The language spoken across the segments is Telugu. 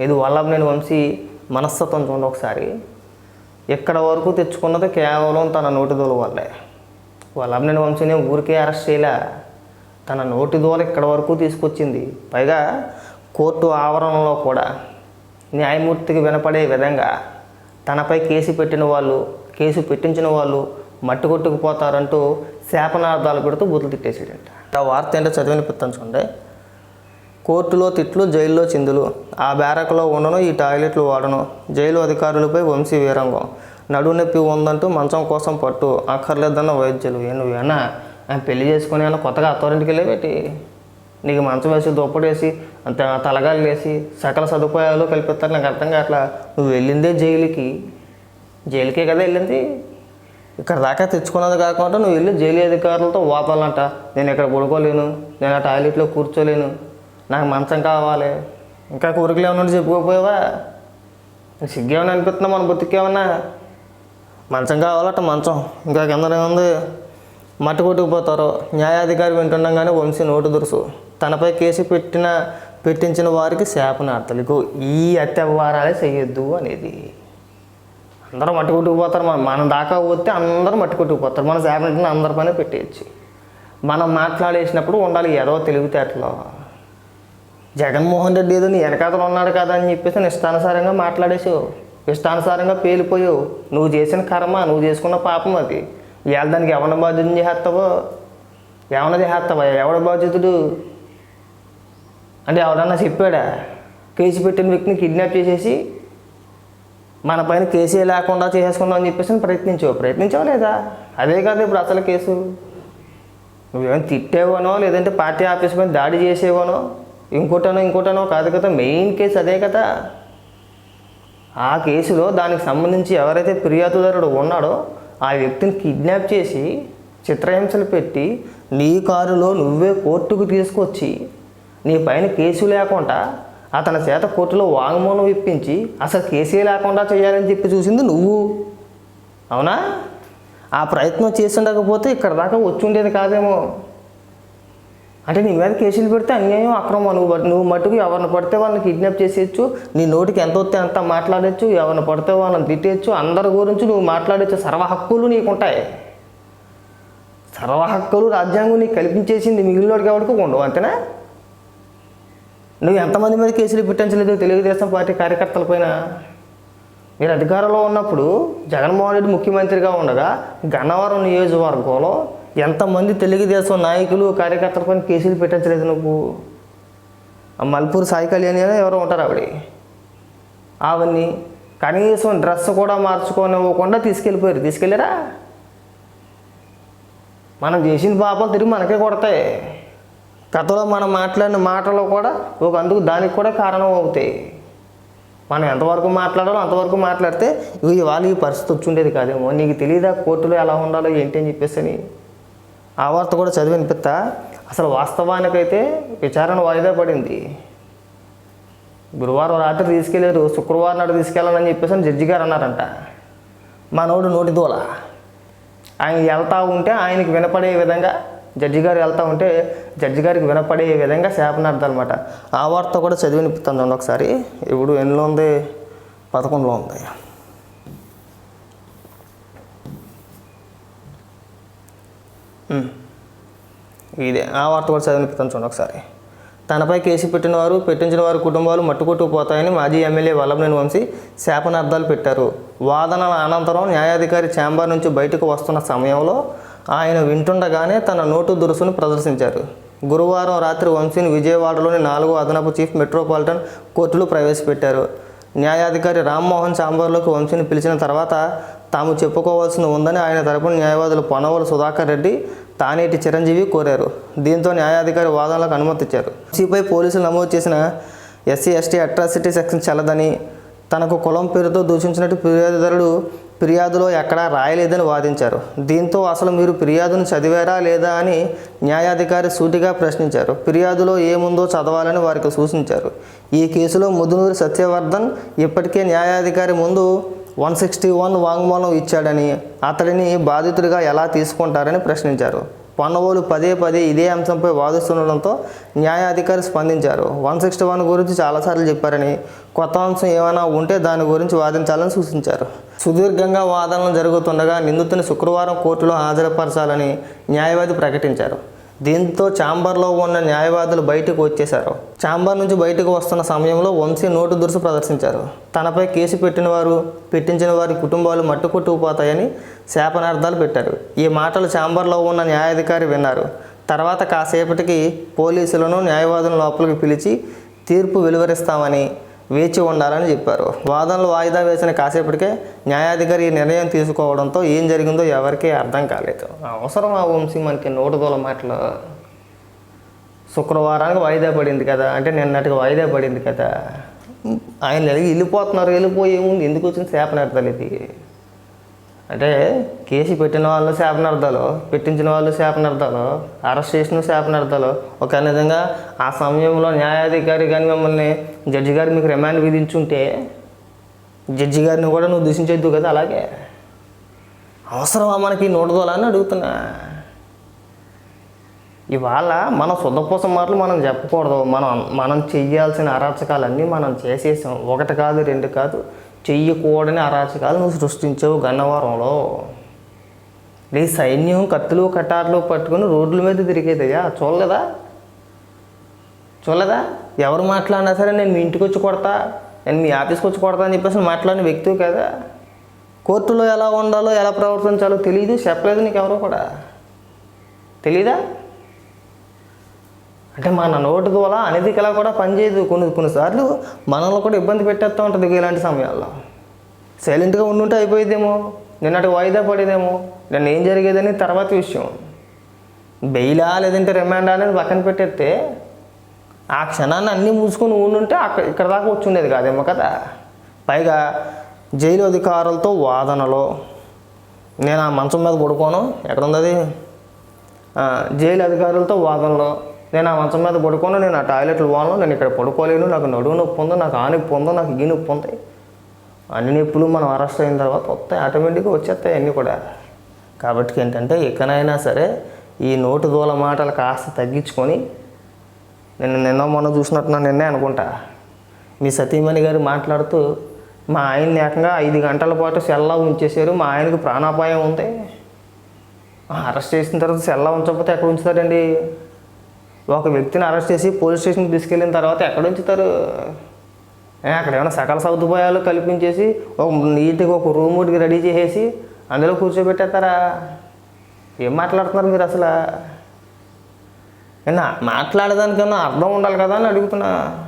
ఇది వల్లభనేని వంశీ మనస్తత్వం చూడండి ఒకసారి. ఎక్కడ వరకు తెచ్చుకున్నది కేవలం తన నోటి దూల వల్లే. వల్లభనేని వంశీని ఊరికే అరెస్ట్ చేయలే. తన నోటి దూల ఇక్కడ వరకు తీసుకొచ్చింది? పైగా కోర్టు ఆవరణలో కూడా. న్యాయమూర్తికి వినపడే విధంగా తనపై కేసు పెట్టిన వాళ్ళు కేసు పెట్టించిన వాళ్ళు మట్టి కొట్టుకుపోతారంటూ శాపనార్థాలు పెడుతూ బుద్ధులు తిట్టేసాడంట ఆ వార్త ఏంటో చదివిన చూడండి. కోర్టులో తిట్లు జైల్లో చిందులు. ఆ బ్యారక్లో ఉండను ఈ టాయిలెట్లు వాడను. జైలు అధికారులపై వంశీ వీరంగం. నడునొప్పి ఉందంటూ మంచం కోసం పట్టు. అక్కర్లేదన్న వైద్యులు నువ్వేనా ఆయన పెళ్ళి చేసుకుని ఏమన్నా కొత్తగా అత్తవారింటికి వెళ్ళేవేటి నీకు మంచం వేసి దుప్పటేసి అంత తలగాలు వేసి సకల సదుపాయాలు కల్పిస్తారు నాకు అర్థం కావట్లా. నువ్వు వెళ్ళిందే జైలుకి. జైలుకే కదా వెళ్ళింది. ఇక్కడ దాకా తెచ్చుకున్నది కాకుండా నువ్వు వెళ్ళి జైలు అధికారులతో వాపాలంట. నేను ఇక్కడ పడుకోలేను. నేను ఆ టాయిలెట్లో కూర్చోలేను. నాకు మంచం కావాలి. ఇంకా కోరికలు ఏమన్నా ఉంటే సిగ్గేమని అనిపిస్తున్నా మన బతికేమన్నా మంచం కావాలట మంచం ఇంకా కింద ఉంది మట్టి కొట్టుకుపోతారు. న్యాయాధికారి వింటుండగానే వంశీ నోటు దురుసు. తనపై కేసు పెట్టిన పెట్టించిన వారికి శాపనార్థులకు ఈ అత్యవహారాలే చేయొద్దు అనేది. అందరూ మట్టి కొట్టుకుపోతారు. మనం మనం దాకా పోతే అందరూ మట్టి కొట్టుకుపోతారు. మన శాపన అందరి పని పెట్టేయచ్చు. మనం మాట్లాడేసినప్పుడు ఉండాలి ఏదో తెలివితేటలో. జగన్మోహన్ రెడ్డి ఏదో నీ వెనకాతలు ఉన్నాడు కదా అని చెప్పేసి ఇష్టానుసారంగా మాట్లాడేసావు ఇష్టానుసారంగా పేలిపోయావు. నువ్వు చేసిన కర్మ నువ్వు చేసుకున్న పాపం అది. ఇవాళ దానికి ఎవరిని బాధ్యత చేస్తావో? ఎవరిని చేస్తావా ఎవడ బాధ్యతుడు? అంటే ఎవడన్నా చెప్పాడా? కేసు పెట్టిన వ్యక్తిని కిడ్నాప్ చేసేసి మన పైన కేసే లేకుండా చేసేసుకుందాం అని చెప్పేసి ప్రయత్నించావు. ప్రయత్నించావు లేదా? అదే కాదు ఇప్పుడు అసలు కేసు. నువ్వేమైనా తిట్టేవనో లేదంటే పార్టీ ఆఫీస్ పైన దాడి చేసేవనో? ఇంకోటనో ఇంకోటనో కాదు కదా మెయిన్ కేసు అదే కదా. ఆ కేసులో దానికి సంబంధించి ఎవరైతే ఫిర్యాదుదారుడు ఉన్నాడో ఆ వ్యక్తిని కిడ్నాప్ చేసి చిత్రహింసలు పెట్టి నీ కారులో నువ్వే కోర్టుకు తీసుకొచ్చి నీ పైన కేసు లేకుండా అతని చేత కోర్టులో వాంగ్మూలం ఇప్పించి అసలు కేసే లేకుండా చేయాలని చెప్పి చూసింది నువ్వు. అవునా? ఆ ప్రయత్నం చేసి ఉండకపోతే ఇక్కడ దాకా వచ్చి ఉండేది కాదేమో. అంటే నీ మీద కేసులు పెడితే అన్యాయం అక్రమం నువ్వు నువ్వు మట్టుకు ఎవరిని పడితే వాళ్ళని కిడ్నాప్ చేసేయచ్చు. నీ నోటికి ఎంత వస్తే అంత మాట్లాడచ్చు. ఎవరిని పడితే వాళ్ళని తిట్టేయచ్చు. అందరి గురించి నువ్వు మాట్లాడచ్చు. సర్వ హక్కులు నీకుంటాయి. సర్వ హక్కులు రాజ్యాంగం నీకు కల్పించేసింది మిగిలినోడికి ఎవరికి ఉండవు అంతేనా? నువ్వు ఎంతమంది మీద కేసులు పెట్టించలేదు తెలుగుదేశం పార్టీ కార్యకర్తల పైన. మీరు అధికారంలో ఉన్నప్పుడు జగన్మోహన్ రెడ్డి ముఖ్యమంత్రిగా ఉండగా గన్నవరం నియోజకవర్గంలో ఎంతమంది తెలుగుదేశం నాయకులు కార్యకర్తల పైన కేసులు పెట్టించలేదు నువ్వు? ఆ మల్పూర్ సాయి కళ్యాణి అని ఎవరో ఉంటారు ఆవిడ. ఆవిడ్ని కనీసం డ్రెస్ కూడా మార్చుకోనివ్వకుండా తీసుకెళ్ళిపోయారు. తీసుకెళ్ళారా? మనం చేసిన పాపాలు తిరిగి మనకే కొడతాయి. గతంలో మనం మాట్లాడిన మాటలు కూడా ఒక అందుకు దానికి కూడా కారణం అవుతాయి. మనం ఎంతవరకు మాట్లాడాలో అంతవరకు మాట్లాడితే ఇవాళ ఈ పరిస్థితి వచ్చి ఉండేది కాదేమో. నీకు తెలియదా కోర్టులో ఎలా ఉండాలో ఏంటి అని చెప్పేసి అని. ఆ వార్త కూడా చదివి వినిపిస్తా? అసలు వాస్తవానికైతే విచారణ వాయిదా పడింది. గురువారం రాత్రి తీసుకెళ్ళారు శుక్రవారం నాడు తీసుకెళ్ళాలని చెప్పేసి అని జడ్జి గారు అన్నారంట. మనోడు నోటి దూల. ఆయన వెళ్తూ ఉంటే ఆయనకి వినపడే విధంగా జడ్జి గారు వెళ్తూ ఉంటే జడ్జి గారికి వినపడే విధంగా శాపనార్థం అనమాట ఆ వార్త కూడా చదివినిపిస్తాను చూడండి ఒకసారి. ఇప్పుడు ఎన్నిలో ఉంది? పదకొండులో ఉంది. ఇదే ఆ వార్త కూడా చదివినిపిస్తాను చూడండి ఒకసారి. తనపై కేసు పెట్టిన వారు పెట్టించిన వారి కుటుంబాలు మట్టుకొట్టుకుపోతాయని మాజీ ఎమ్మెల్యే వల్లభనేని వంశీ శాపనార్థాలు పెట్టారు. వాదనల అనంతరం న్యాయాధికారి ఛాంబర్ నుంచి బయటకు వస్తున్న సమయంలో ఆయన వింటుండగానే తన నోటు దురుసును ప్రదర్శించారు. గురువారం రాత్రి వంశీని విజయవాడలోని నాలుగో అదనపు చీఫ్ మెట్రోపాలిటన్ కోర్టులో ప్రవేశపెట్టారు. న్యాయాధికారి రామ్మోహన్ ఛాంబర్లోకి వంశీని పిలిచిన తర్వాత తాము చెప్పుకోవాల్సి ఉందని ఆయన తరపున న్యాయవాదులు పొనవల సుధాకర్ రెడ్డి తానేటి చిరంజీవి కోరారు. దీంతో న్యాయాధికారి వాదనలకు అనుమతి ఇచ్చారు. పోలీసులు నమోదు చేసిన ఎస్సీ ఎస్టీ అట్రాసిటీ సెక్షన్ చెల్లదని తనకు కులం పేరుతో దూషించినట్టు ఫిర్యాదుదారుడు ఫిర్యాదులో ఎక్కడా రాయలేదని వాదించారు. దీంతో అసలు మీరు ఫిర్యాదును చదివారా లేదా అని న్యాయాధికారి సూటిగా ప్రశ్నించారు. ఫిర్యాదులో ఏముందో చదవాలని వారికి సూచించారు. ఈ కేసులో ముదునూరి సత్యవర్ధన్ ఇప్పటికే న్యాయాధికారి ముందు వన్ సిక్స్టీ వన్ వాంగ్మూలం ఇచ్చాడని అతడిని బాధితుడిగా ఎలా తీసుకుంటారని ప్రశ్నించారు. పన్నవోలు పదే పదే ఇదే అంశంపై వాదిస్తుండడంతో న్యాయాధికారి స్పందించారు. వన్ సిక్స్టీ వన్ గురించి చాలాసార్లు చెప్పారని కొత్త అంశం ఏమైనా ఉంటే దాని గురించి వాదించాలని సూచించారు. సుదీర్ఘంగా వాదనలు జరుగుతుండగా నిందితుని శుక్రవారం కోర్టులో హాజరుపరచాలని న్యాయవాది ప్రకటించారు. దీంతో ఛాంబర్లో ఉన్న న్యాయవాదులు బయటకు వచ్చేశారు. ఛాంబర్ నుంచి బయటకు వస్తున్న సమయంలో వంశీ నోటు దురుసు ప్రదర్శించారు. తనపై కేసు పెట్టిన వారు పెట్టించిన వారి కుటుంబాలు మట్టుకొట్టుకుపోతాయని శాపనార్థాలు పెట్టారు. ఈ మాటలు ఛాంబర్లో ఉన్న న్యాయాధికారి విన్నారు. తర్వాత కాసేపటికి పోలీసులను న్యాయవాదులను లోపలికి పిలిచి తీర్పు వెలువరిస్తామని వేచి ఉండాలని చెప్పారు. వాదనలు వాయిదా వేసిన కాసేపటికే న్యాయాధికారి ఈ నిర్ణయం తీసుకోవడంతో ఏం జరిగిందో ఎవరికీ అర్థం కాలేదు. అవసరం ఆ వంశీ మనకి నోటుదోల మాటలు? శుక్రవారానికి వాయిదా పడింది కదా అంటే నిన్నటికి వాయిదా పడింది కదా. ఆయన వెళ్ళిపోతున్నారు వెళ్ళిపోయి ఏముంది? ఎందుకు వచ్చింది? శాపనార్థాలు ఇది. అంటే కేసు పెట్టిన వాళ్ళు శాపనార్థాలు పెట్టించిన వాళ్ళు శాపనార్థాలు అరెస్ట్ చేసిన శాపనార్థాలు. ఒక నిజంగా ఆ సమయంలో న్యాయాధికారి కానీ మిమ్మల్ని జడ్జి గారు మీకు రిమాండ్ విధించుంటే జడ్జి గారిని కూడా నువ్వు దూషించొద్దు కదా అలాగే? అవసరమా మనకి నోటుదోలని అడుగుతున్నా. ఇవాళ మన శుద్ధపూస మాటలు మనం చెప్పకూడదు. మనం మనం చెయ్యాల్సిన అరాచకాలన్నీ మనం చేసేసాం. ఒకటి కాదు రెండు కాదు చెయ్యకూడని అరాచకాలు నువ్వు సృష్టించావు గన్నవరంలో. నీ సైన్యం కత్తులు కటార్లు పట్టుకుని రోడ్ల మీద తిరిగేదయ్యా చూడలేదా? చూడలేదా? ఎవరు మాట్లాడినా సరే నేను మీ ఇంటికి వచ్చి కొడతా నేను మీ ఆఫీస్కి వచ్చి కొడతా అని చెప్పేసి మాట్లాడిన వ్యక్తివి కదా. కోర్టులో ఎలా ఉండాలో ఎలా ప్రవర్తించాలో తెలియదు చెప్పలేదు నీకు ఎవరో కూడా. తెలీదా? అంటే మన నోటి దూల అనధికలా కూడా పనిచేయదు కొన్ని కొన్నిసార్లు మనల్ని కూడా ఇబ్బంది పెట్టేస్తూ ఉంటుంది ఇలాంటి సమయాల్లో. సైలెంట్గా ఉండుంటే అయిపోయేదేమో నిన్నటి వాయిదా పడేదేమో. నిన్న ఏం జరిగేదని తర్వాత విషయం. బెయిలా లేదంటే రిమాండ్ అనేది పక్కన పెట్టేస్తే ఆ క్షణాన్ని అన్నీ మూసుకొని ఉండుంటే అక్కడ ఇక్కడ దాకా వచ్చి ఉండేది కాదేమో కదా. పైగా జైలు అధికారులతో వాదనలో నేను ఆ మంచం మీద పడుకోను. ఎక్కడ ఉంది అది జైలు అధికారులతో వాదనలో నేను ఆ మంచం మీద పడుకోను నేను ఆ టాయిలెట్లు పోను నేను ఇక్కడ పడుకోలేను నాకు నడువు నొప్పి ఉందో నాకు ఆ నొప్పి ఉందో నాకు ఈ నొప్పి ఉంది. అన్ని నొప్పులు మనం అరెస్ట్ అయిన తర్వాత వస్తాయి ఆటోమేటిక్గా వచ్చేస్తాయి అన్నీ కూడా. కాబట్టి ఏంటంటే ఇకనైనా సరే ఈ నోటు దూల మాటలు కాస్త తగ్గించుకొని నేను నిన్న మొన్న చూసినట్టు నిన్నే అనుకుంటా. మీ సతీమణి గారు మాట్లాడుతూ మా ఆయన్ని ఏకంగా ఐదు గంటల పాటు సెల్లా ఉంచేశారు మా ఆయనకు ప్రాణాపాయం ఉంది. అరెస్ట్ చేసిన తర్వాత సెల్లా ఉంచకపోతే ఎక్కడ ఉంచుతారండి ఒక వ్యక్తిని అరెస్ట్ చేసి పోలీస్ స్టేషన్కి తీసుకెళ్ళిన తర్వాత ఎక్కడ ఉంచుతారు అక్కడ ఏమైనా సకల సదుపాయాలు కల్పించేసి ఒక నీట్గా ఒక రూమ్ ఒకటి రెడీ చేసేసి అందులో కూర్చోబెట్టేస్తారా? ఏం మాట్లాడుతున్నారు మీరు అసలు? నిన్న మాట్లాడేదానికన్నా అర్థం ఉండాలి కదా అని అడుగుతున్నా.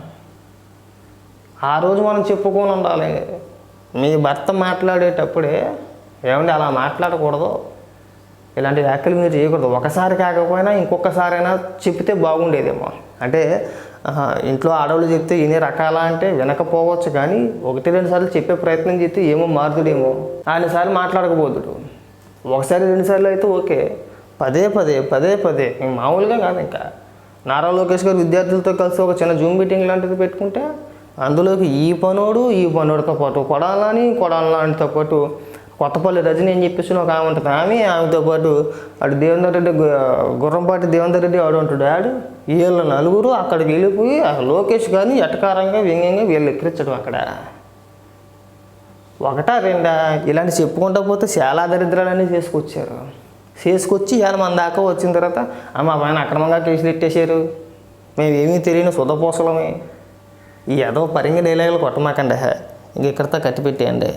ఆ రోజు మనం చెప్పుకొని ఉండాలి. మీ భర్త మాట్లాడేటప్పుడే ఏమండి అలా మాట్లాడకూడదు? ఇలాంటి వ్యాఖ్యలు మీరు చేయకూడదు. ఒకసారి కాకపోయినా ఇంకొకసారైనా చెప్తే బాగుండేదేమో. అంటే ఇంట్లో ఆడవాళ్ళు చెప్తే ఇన్ని రకాల అంటే వినకపోవచ్చు కానీ ఒకటి రెండు సార్లు చెప్పే ప్రయత్నం చేస్తే ఏమో మారుతుడేమో ఆయనసారి మాట్లాడకపోతుడు ఒకసారి రెండు సార్లు అయితే ఓకే. పదే పదే పదే పదే. మామూలుగా కాదు ఇంకా. నారా లోకేష్ గారు విద్యార్థులతో కలిసి ఒక చిన్న జూమ్ మీటింగ్ లాంటిది పెట్టుకుంటే అందులోకి ఈ పనోడు ఈ పనోడితో పాటు కొడాలని కొడాలతో పాటు కొత్తపల్లి రజని అని చెప్పేసి ఒక ఆమె ఉంటుంది. ఆమె ఆమెతో పాటు అటు దేవేందర్ రెడ్డి గుర్రంపాటి దేవేందర్ రెడ్డి ఆడు ఉంటాడు. ఆడు వీళ్ళ నలుగురు అక్కడికి వెళ్ళిపోయి ఆ లోకేష్ గారిని ఎటకారంగా వ్యంగ్యంగా వీళ్ళు ఎక్కిరించడం అక్కడ. ఒకటా రెండా? ఇలాంటి చెప్పుకుంటా పోతే చాలా దరిద్రాలన్నీ చేసుకొచ్చారు. చేసుకొచ్చి ఇవాళ మన దాకా వచ్చిన తర్వాత మా పైన అక్రమంగా కేసులు ఎట్టేశారు. మేమేమీ తెలియని సుధపోసలమే. ఈ ఏదో పరింగ డైలాగులు కొట్టమాకండి. ఇంక ఇక్కడితో కట్టి పెట్టేయండి